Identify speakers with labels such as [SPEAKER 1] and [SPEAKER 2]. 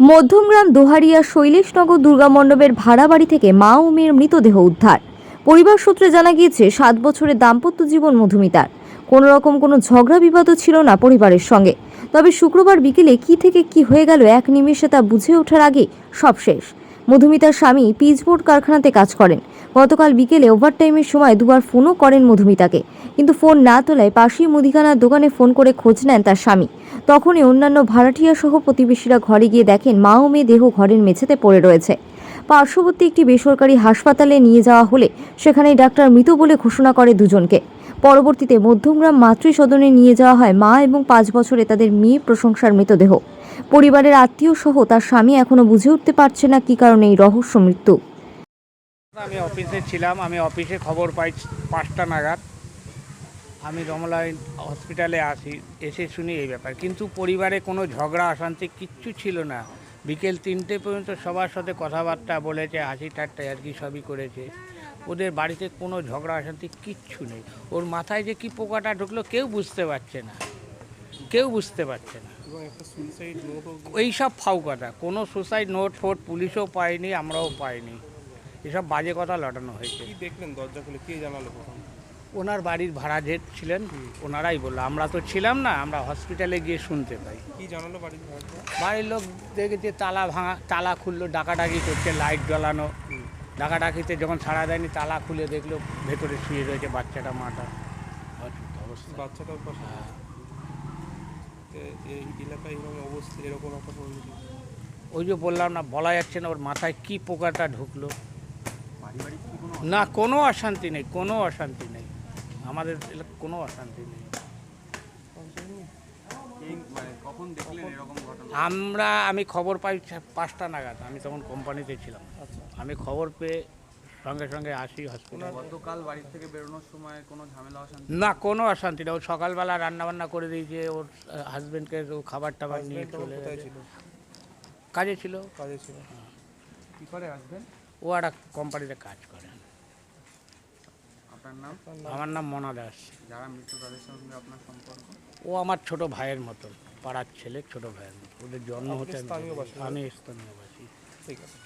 [SPEAKER 1] মধ্যমগ্রাম দোহারিয়া শৈলেশনগর দুর্গা মণ্ডপের ভাড়া বাড়ি থেকে মা ও মেয়ের মৃতদেহ উদ্ধার। পরিবার সূত্রে জানা গিয়েছে, সাত বছরের দাম্পত্য জীবন মধুমিতার। কোনো রকম কোনো ঝগড়া বিবাদও ছিল না পরিবারের সঙ্গে। তবে শুক্রবার বিকেলে কি থেকে কি হয়ে গেল এক নিমেষে তা বুঝে ওঠার আগে সব শেষ। মধুমিতার স্বামী পিচবোর্ড কারখানাতে কাজ করেন। গতকাল বিকেলে ওভারটাইমের সময় দুবার ফোনও করেন মধুমিতাকে। কিন্তু ফোন না তোলায় পাশেই মুদিখানার দোকানে ফোন করে খোঁজ নেন তার স্বামী। তখনই অন্যান্য ভাড়াটিয়া সহ প্রতিবেশীরা ঘরে গিয়ে দেখেন মা ও মেয়ে দেহ ঘরের মেঝেতে পড়ে রয়েছে। পার্শ্ববর্তী একটি বেসরকারি হাসপাতালে নিয়ে যাওয়া হলে সেখানেই ডাক্তার মৃত বলে ঘোষণা করে দুজনকে। পরবর্তীতে মধ্যমগ্রাম মাতৃ সদনে নিয়ে যাওয়া হয় মা এবং পাঁচ বছরে তাদের মেয়ে প্রশংসার মৃতদেহ। পরিবারের আত্মীয় সহ তার স্বামী এখনও বুঝে উঠতে পারছে না কি কারণে এই রহস্য মৃত্যু।
[SPEAKER 2] আমি অফিসে ছিলাম, আমি অফিসে খবর পাই পাঁচটা নাগাদ। আমি রমলা হসপিটালে আসি, এসে শুনি এই ব্যাপার। কিন্তু পরিবারে কোনো ঝগড়া, অশান্তি কিচ্ছু ছিল না। বিকেল তিনটে পর্যন্ত সবার সাথে কথাবার্তা বলেছে, হাসি ঠাট্টা আর কি সবই করেছে। ওদের বাড়িতে কোনো ঝগড়া অশান্তি কিচ্ছু নেই। ওর মাথায় যে কি পোকাটা ঢুকলো কেউ বুঝতে পারছে না। কেউ বুঝতে পারছে না।
[SPEAKER 3] এবং একটা
[SPEAKER 2] এই সব ফাউ কথা। কোনো সুসাইড নোট ফোট পুলিশও পায়নি আমরাও পাইনি। এসব বাজে কথা লটানো হয়েছে।
[SPEAKER 3] দেখলেন দরজা খুলে? কে জানালো
[SPEAKER 2] ওনার বাড়ির ভাড়া যে ছিলেন ওনারাই বলল আমরা তো ছিলাম না আমরা হসপিটালে গিয়ে শুনতে পাই।
[SPEAKER 3] কি জানালো বাড়ির
[SPEAKER 2] বাড়ির লোক দেখেছে তালা ভাঙা তালা খুললো ডাকাডাকি করছে লাইট জ্বালানো। ডাকাডাকিতে যখন ছাড়া দেয়নি তালা খুলে দেখল ভেতরে শুয়ে রয়েছে বাচ্চাটা মাটা। হ্যাঁ।
[SPEAKER 3] তো এই এলাকায় এরকম অবস্থা এরকম একটা পরিস্থিতি
[SPEAKER 2] ওই যে বললাম না বলা যাচ্ছে না ওর মাথায় কি পোকাটা ঢুকলো। না কোনো অশান্তি নেই কোনো অশান্তি নেই। আমাদের এলাকায় কোনো অশান্তি নেই। আমরা আমি খবর পাই পাঁচটা নাগাদ আমি তখন কোম্পানিতে ছিলাম।
[SPEAKER 3] আচ্ছা।
[SPEAKER 2] আমি খবর পেয়ে সঙ্গে সঙ্গে আসি হসপিটাল
[SPEAKER 4] গতকাল বাড়ি থেকে বেরোনোর সময় কোনো ঝামেলা অশান্তি?
[SPEAKER 2] না কোনো অশান্তি নেই ও সকালবেলা রান্নাবান্না করে দিয়েছে। ওর হাজবেন্ডকে খাবার টাবার নিয়ে চলে কাজে ছিল?
[SPEAKER 3] কাজে ছিল
[SPEAKER 4] কি করে আসবেন
[SPEAKER 2] ও একটা কোম্পানিতে কাজ করে।
[SPEAKER 4] আপনার নাম?
[SPEAKER 2] আমার নাম মনা দাস।
[SPEAKER 4] যারা মৃত্যু তাদের সঙ্গে আপনার সম্পর্ক?
[SPEAKER 2] ও আমার ছোট ভাইয়ের মতন পাড়ার ছেলে ছোট ভাইয়ের মতো ওদের জন্ম হচ্ছে আমি
[SPEAKER 3] স্থানীয়
[SPEAKER 2] দেখি। আমি স্থানীয় বাসী
[SPEAKER 3] ঠিক আছে।